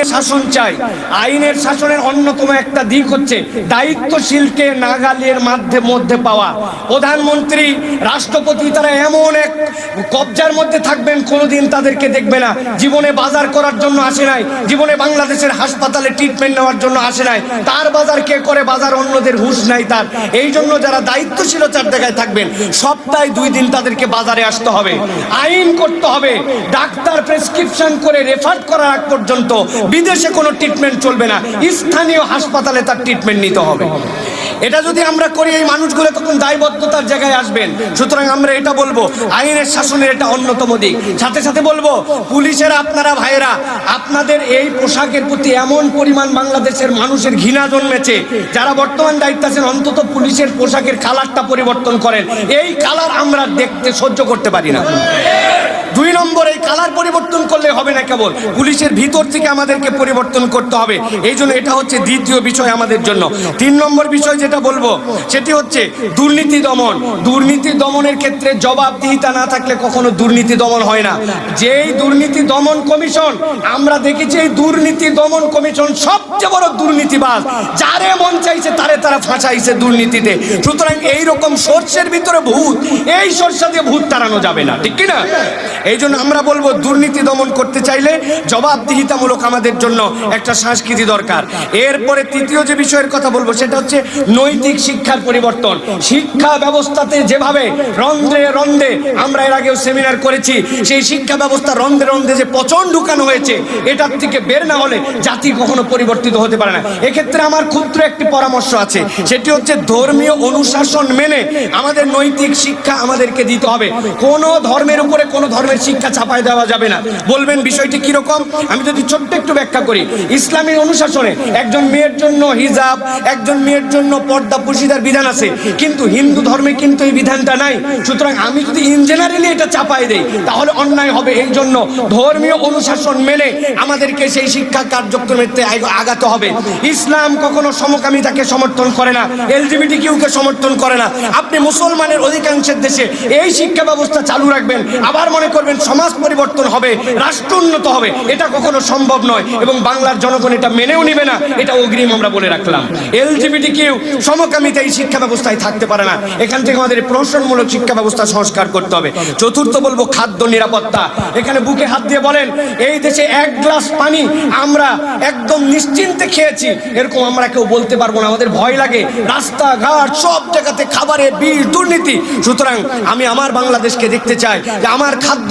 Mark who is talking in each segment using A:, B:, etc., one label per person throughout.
A: আইনের শাসন চাই। আইনের শাসনের অন্যতম একটা দিক হচ্ছে দায়িত্বশীলকে নাগালের মাধ্যমে মধ্যে পাওয়া। প্রধানমন্ত্রী, রাষ্ট্রপতি, তারা এমন এক কবজার মধ্যে থাকবেন, কোনোদিন তাদেরকে দেখবে না। জীবনে বাজার করার জন্য আসে নাই। জীবনে বাংলাদেশের হাসপাতালে ট্রিটমেন্ট নেওয়ার জন্য আসে নাই। তার বাজার কে করে বাজার অন্যদের হুঁশ নাই তার। এই জন্য যারা দায়িত্বশীলতার জায়গায় থাকবেন, সপ্তাহে দুই দিন তাদেরকে বাজারে আসতে হবে। আইন করতে হবে। ডাক্তার প্রেসক্রিপশন করে রেফার করার আগ পর্যন্ত বিদেশে কোনো ট্রিটমেন্ট চলবে না। স্থানীয় হাসপাতালে তার ট্রিটমেন্ট নিতে হবে। এটা যদি আমরা করি, এই মানুষগুলো তখন দায়বদ্ধতার জায়গায় আসবেন। সুতরাং আমরা এটা বলব, আইনের শাসনের এটা অন্যতম দিক। সাথে সাথে বলব, পুলিশের আপনারা ভাইয়েরা, আপনাদের এই পোশাকের প্রতি এমন পরিমাণ বাংলাদেশের মানুষের ঘৃণা জন্মেছে, যারা বর্তমান দায়িত্ব আছেন, অন্তত পুলিশের পোশাকের কালারটা পরিবর্তন করেন। এই কালার আমরা দেখতে সহ্য করতে পারি না। দুই নম্বর, এই কালার পরিবর্তন করলে হবে না কেবল। পুলিশের ভিতর থেকে আমাদেরকে পরিবর্তন করতে হবে। এই জন্য এটা হচ্ছে দ্বিতীয় বিষয় আমাদের জন্য। তিন নম্বর বিষয় যেটা বলব, সেটি হচ্ছে দুর্নীতি দমন। দুর্নীতি দমনের ক্ষেত্রে জবাবদিহিতা না থাকলে কখনো দুর্নীতি দমন হয় না। যেই দুর্নীতি দমন কমিশন, আমরা দেখেছি এই দুর্নীতি দমন কমিশন সবচেয়ে বড় দুর্নীতিবাজ। যারে মন চাইছে তারে তারা ফাঁসাইছে দুর্নীতিতে। সুতরাং এইরকম সর্ষের ভিতরে ভূত, এই সর্ষা দিয়ে ভূত তাড়ানো যাবে না। ঠিক কি না এই জন্য আমরা বলব, দুর্নীতি দমন করতে চাইলে জবাবদিহিতামূলক আমাদের জন্য একটা সংস্কৃতি দরকার। এরপরে তৃতীয় যে বিষয়ের কথা বলব, সেটা হচ্ছে নৈতিক শিক্ষার পরিবর্তন। শিক্ষা ব্যবস্থাতে যেভাবে রন্ধ্রে রন্ধে আমরা এর আগেও সেমিনার করেছি, সেই শিক্ষা ব্যবস্থা রন্ধে রন্ধে যে পচন ঢুকানো হয়েছে, এটার থেকে বের না হলে জাতি কখনো পরিবর্তিত হতে পারে না। এক্ষেত্রে আমার ক্ষুদ্র একটি পরামর্শ আছে, সেটি হচ্ছে ধর্মীয় অনুশাসন মেনে আমাদের নৈতিক শিক্ষা আমাদেরকে দিতে হবে। কোনো ধর্মের উপরে কোনো ধর্মের শিক্ষা ছাপায় দেওয়া যাবে না। বলবেন বিষয়টি কীরকম? আমি যদি ছোট্ট একটু ব্যাখ্যা করি। ইসলামী অনুশাসনে একজন মেয়ের জন্য হিজাব, একজন মেয়ের জন্য পর্দা পুশিদার বিধান আছে। কিন্তু হিন্দু ধর্মে কিন্তু এই বিধানটা নাই। সুতরাং আমি যদি ইন জেনারেলি এটা চাপাই দেই, তাহলে অন্যায় হবে। এই জন্য ধর্মীয় অনুশাসন মেনে আমাদেরকে সেই শিক্ষা কার্যক্রমেতে আগ- আগাতে হবে। ইসলাম কখনো সমকামিতাকে সমর্থন করে না এলজিবিটি কিউকে সমর্থন করে না। আপনি মুসলমানের অধিকাংশের দেশে এই শিক্ষা ব্যবস্থা চালু রাখবেন। আবার মনে করবেন, সমাজ পরিবর্তন হবে, রাষ্ট্র উন্নত হবে। এটা কখনো সম্ভব নয় এবং বাংলার জনগণ এটা মেনেও নিবে না, এটা অগ্রিম আমরা বলে রাখলাম। এলজিবিটি কেউ সমকামিতা এই শিক্ষা ব্যবস্থায় থাকতে পারে না। এখান থেকে আমাদের প্রহসনমূলক শিক্ষা ব্যবস্থা সংস্কার করতে হবে। চতুর্থ বলব খাদ্য নিরাপত্তা। এখানে বুকে হাত দিয়ে বলেন, এই দেশে এক গ্লাস পানি আমরা একদম নিশ্চিন্তে খেয়েছি। এরকম আমরা কেউ বলতে পারব না, আমাদের ভয় লাগে। রাস্তাঘাট, সব জায়গাতে খাবারে বিষ দুর্নীতি। সুতরাং আমি আমার বাংলাদেশকে দেখতে চাই যে আমার খাদ্যে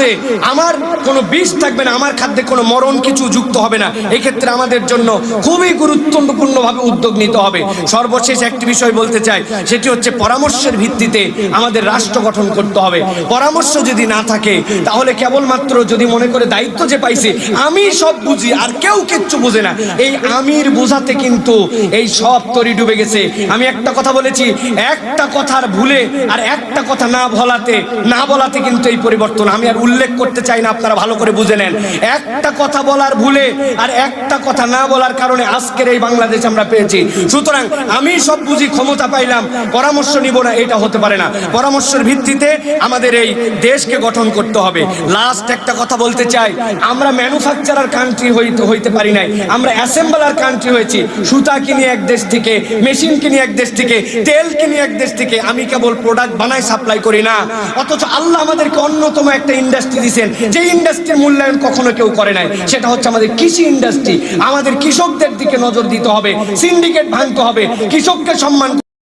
A: আমার কোনো বিষ থাকবে না, আমার খাদ্যে কোনো মরণ কিছু যুক্ত হবে না। এক্ষেত্রে আমাদের জন্য খুবই গুরুত্বপূর্ণভাবে উদ্যোগ নিতে হবে। সর্বশেষ একটি বিষয় বলতে চাই, সেটি হচ্ছে পরামর্শের ভিত্তিতে আমাদের রাষ্ট্র গঠন করতে হবে। পরামর্শ যদি না থাকে, তাহলে কেবলমাত্র যদি মনে করে দায়িত্ব যে পাইছে, আমি সব বুঝি, আর কেউ কিচ্ছু বুঝে না। এই আমির বোঝাতে কিন্তু এই সব তরি ডুবে গেছে। আমি একটা কথা বলেছি, একটা কথার ভুলে আর একটা কথা না বলাতে না বলাতে কিন্তু এই পরিবর্তন আমি আর উল্লেখ করতে চাই না, আপনারা ভালো করে বুঝে নেন। একটা কথা বলার ভুলে আর একটা কথা না বলার কারণে আজকের এই বাংলাদেশ আমরা পেয়েছি। সুতরাং আমি সব বুঝি, ক্ষমতা পাইলাম, পরামর্শ নিব না, এটা হতে পারে না। পরামর্শের ভিত্তিতে আমাদের এই দেশকে গঠন করতে হবে। লাস্ট একটা কথা বলতে চাই, আমরা ম্যানুফ্যাকচারার কান্ট্রি হইতে হইতে পারি নাই। আমরা অ্যাসেম্বলার কান্ট্রি হয়েছি। সুতা কিনি এক দেশ থেকে মেশিন কিনি এক দেশ থেকে, তেল কিনি এক দেশ থেকে, আমি কেবল প্রোডাক্ট বানাই সাপ্লাই করি না। অথচ আল্লাহ আমাদেরকে অন্যতম একটা ইন্ডাস্ট্রি দিয়েছেন, যে ইন্ডাস্ট্রির মূল্যায়ন কখনো কেউ করে নাই, সেটা হচ্ছে আমাদের কৃষি ইন্ডাস্ট্রি আমাদের কৃষকদের দিকে নজর দিতে হবে সিন্ডিকেট ভাঙতে হবে, কৃষককে সম্মান